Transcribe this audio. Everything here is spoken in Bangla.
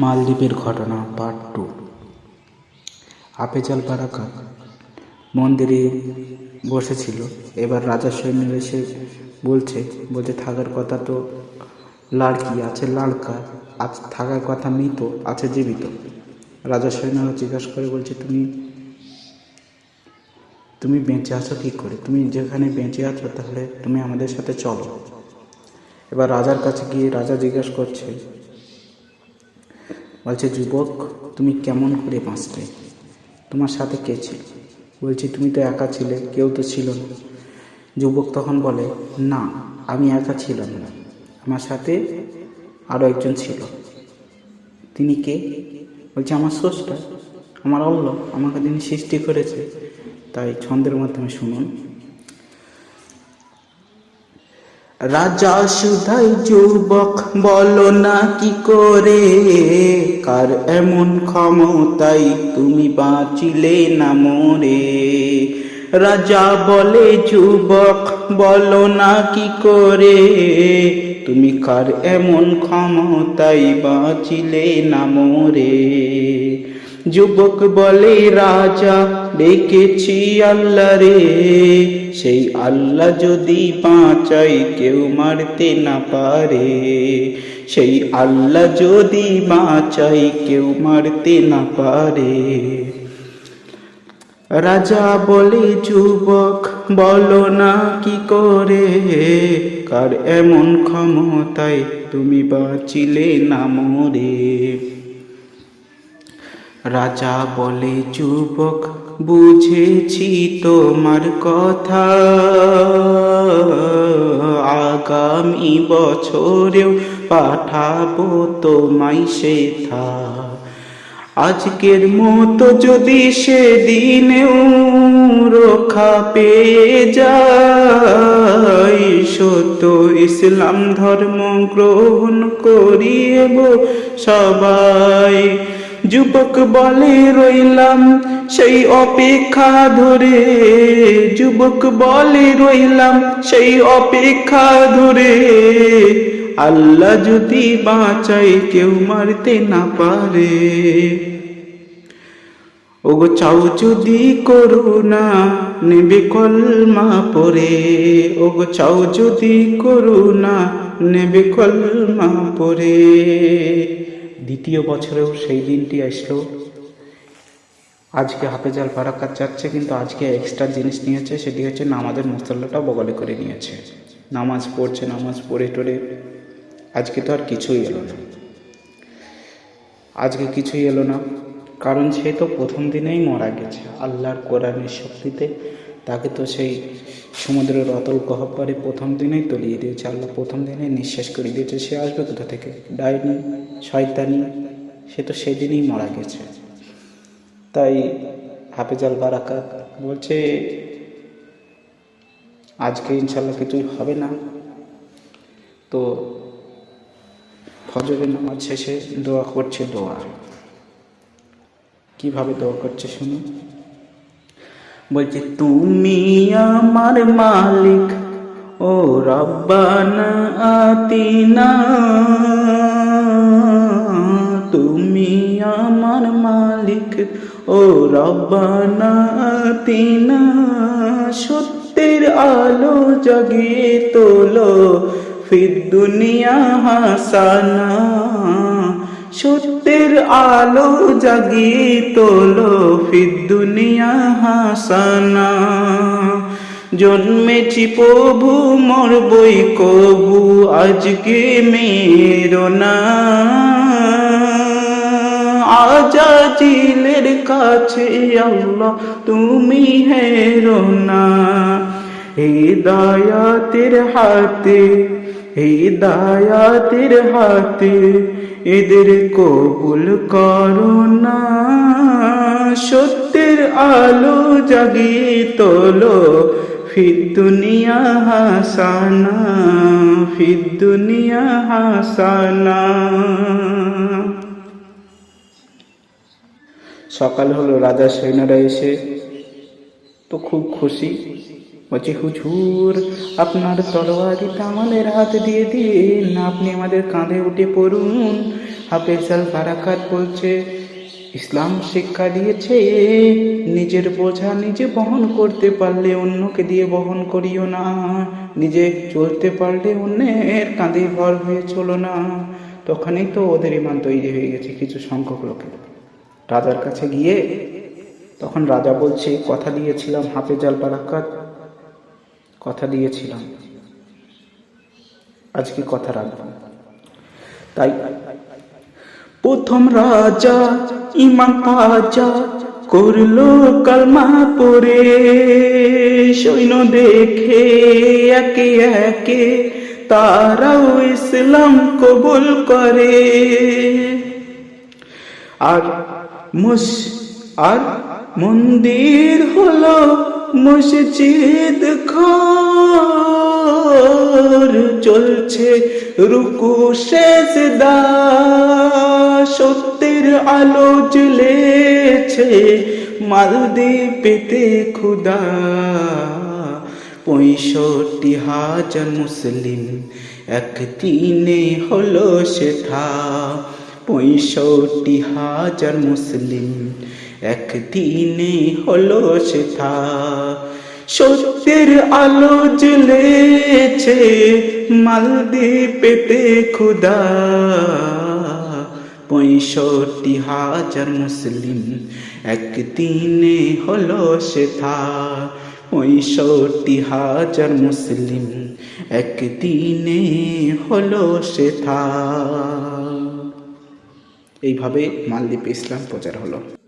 মালদ্বীপের ঘটনা পার্ট টু আফেজাল বারাকাত মন্দিরে বসেছিল। এবার রাজা সৈন্য এসে বলছে বলছে, থাকার কথা তো লাড়কি আছে? লাড়কা আজ থাকার কথা মৃত, আছে জীবিত। রাজা সৈন্যরা জিজ্ঞাসা করে বলছে, তুমি তুমি বেঁচে আছো কী করে? তুমি যেখানে বেঁচে আছো, তাহলে তুমি আমাদের সাথে চলো। এবার রাজার কাছে গিয়ে রাজা জিজ্ঞাসা করছে বলছে, যুবক, তুমি কেমন করে বাঁচলে? তোমার সাথে কে ছিল? বলছে, তুমি তো একা ছিলে, কেউ তো ছিল না। যুবক তখন বলে, না, আমি একা ছিলাম না। আমার সাথে আরও একজন ছিল। তিনি কে? বলছে, আমার স্রষ্টা। আমার আল্লাহ আমাকে তিনি সৃষ্টি করেছে। তাই ছন্দের মাধ্যমে শুনুন। রাজা সুধাই যুবক, বলো না কি করে? কার এমন ক্ষমতাই তুমি বাঁচিলে না মোরে? রাজা বলে, যুবক, বলো না কি করে? তুমি কার এমন ক্ষমতাই বাঁচিলে না মোরে? যুবক বলে, রাজা ডেকেছি আল্লাহ রে। সেই আল্লাহ যদি বাঁচাই কেউ মারতে না পারে। সেই আল্লাহ যদি বাঁচাই কেউ মারতে না পারে। রাজা বলে, যুবক, বলো না কি করে? কার এমন ক্ষমতায় তুমি বাঁচিলে না মরে? রাজা বলে, যুবক বুঝেছি তোমার কথা। আগামী বছরেও পাঠাবো তোমায় সেথা। আজকের মতো যদি সেদিনেও রক্ষা পেয়ে যাই, সত্য ইসলাম ধর্ম গ্রহণ করিয়েব সবাই। যুবক বলে রইলাম, সেই অপেক্ষা ধরে। যুবক বলে রইলাম, সেই অপেক্ষা ধরে। আল্লাহ যদি বাঁচাই কেউ মারতে না পারে। ওগো চাও যদি করুণা, নেবে কলমা পরে। ওগো চাও যদি করুণা, নেবে কলমা পরে। দ্বিতীয় বছরেও সেই দিনটি আসলো। আজকে হাফেজাল ফারাক্কাত যাচ্ছে কিন্তু আজকে এক্সট্রা জিনিস নিয়েছে, সেটি হচ্ছে নামাজের মশলাটা বগলে করে নিয়েছে। নামাজ পড়ছে, নামাজ পড়ে টড়ে আজকে তো আর কিছুই এলো না। আজকে কিছুই এলো না। কারণ সে তো প্রথম দিনেই মারা গেছে। আল্লাহর কোরআনের শক্তিতে তাকে তো সেই সমুদ্রের অতল গহব্বরে প্রথম দিনেই তলিয়ে দিয়েছে। আল্লাহ প্রথম দিনেই নিঃশ্বাস করে দিয়েছে। সে আসবে কোথা থেকে? ডাইনি, শয়তানি, সে তো সেদিনই মারা গেছে। তাই হাফেজাল বারাকাত বলছে, আজকে ইনশাল্লাহ কিছুই হবে না। তো ফজরের নামাজ শেষে দোয়া করছে দোয়া। কীভাবে দোয়া করছে শুনুন। বলছে, তুমি আমার মালিক, ও রব্বানা আতিনা। তুমি আমার মালিক, ও রব্বানা আতিনা। সত্যের আলো জাগিয়ে তোলো ফির দুনিয়া হাসানা। সত্যের আলো জাগিয়ে তোলো দুনিয়া হাসানা। জন্মেছি প্রভু, মরবই কবু, আজকে মেরো না। আজাজিলের কাছে আল্লাহ, তুমি হেরো না। হৃদয়াতের হাতে হৃদয়াতের হাতে এদের কবুল করো না। সত্যের আলো জাগিয়ে তোলো। ফির দুনিয়া হাসানা ফির দুনিয়া হাসানা। সকাল হলো, রাজা সৈন্যরা এসে তো খুব খুশি। বলছে হুজুর আপনার তলোয়ারিটা আমাদের হাতে দিয়ে দিন। আপনি আমাদের কাঁধে উঠে পড়ুন। হাফেজ আল বারাকাত বলছে, ইসলাম শিক্ষা দিয়েছে। নিজের বোঝা নিজে বহন করতে পারলে অন্যকে দিয়ে বহন করিও না। নিজে চলতে পারলে অন্যের কাঁধে ভর হয়ে চলো না। তখনই তো ওদের ইমান তৈরি হয়ে গেছে কিছু সংখ্যক লোকের। রাজার কাছে গিয়ে তখন রাজা বলছে, কথা দিয়েছিলাম হাফেজ আল বারাকাত কথা দিয়েছিলাম। আজকে কথা রাখব। তাই প্রথম রাজা ইমাম আজা করল কালমা পরে। সৈন্য দেখে একে একে তারাও ইসলাম কবুল করে। আর মুস আর মন্দির হলো মসজিদ ঘর চলছে রুকু সেজদা, সত্যের আলো জ্বলেছে মালদ্বীপেতে খুদা পঁয়ষট্টি হাজার মুসলিম একদিনে হলো সেথা পঁয়ষট্টি হাজার মুসলিম একদিনে হলো সেথা। সত্যের আলো জ্বলেছে, মালদ্বীপেতে খুদা পঁয়ষট্টি হাজার মুসলিম একদিনে হলো সেথা। পঁয়ষট্টি হাজার মুসলিম একদিনে হলো সেথা। এইভাবে মালদ্বীপে ইসলাম প্রচার হলো।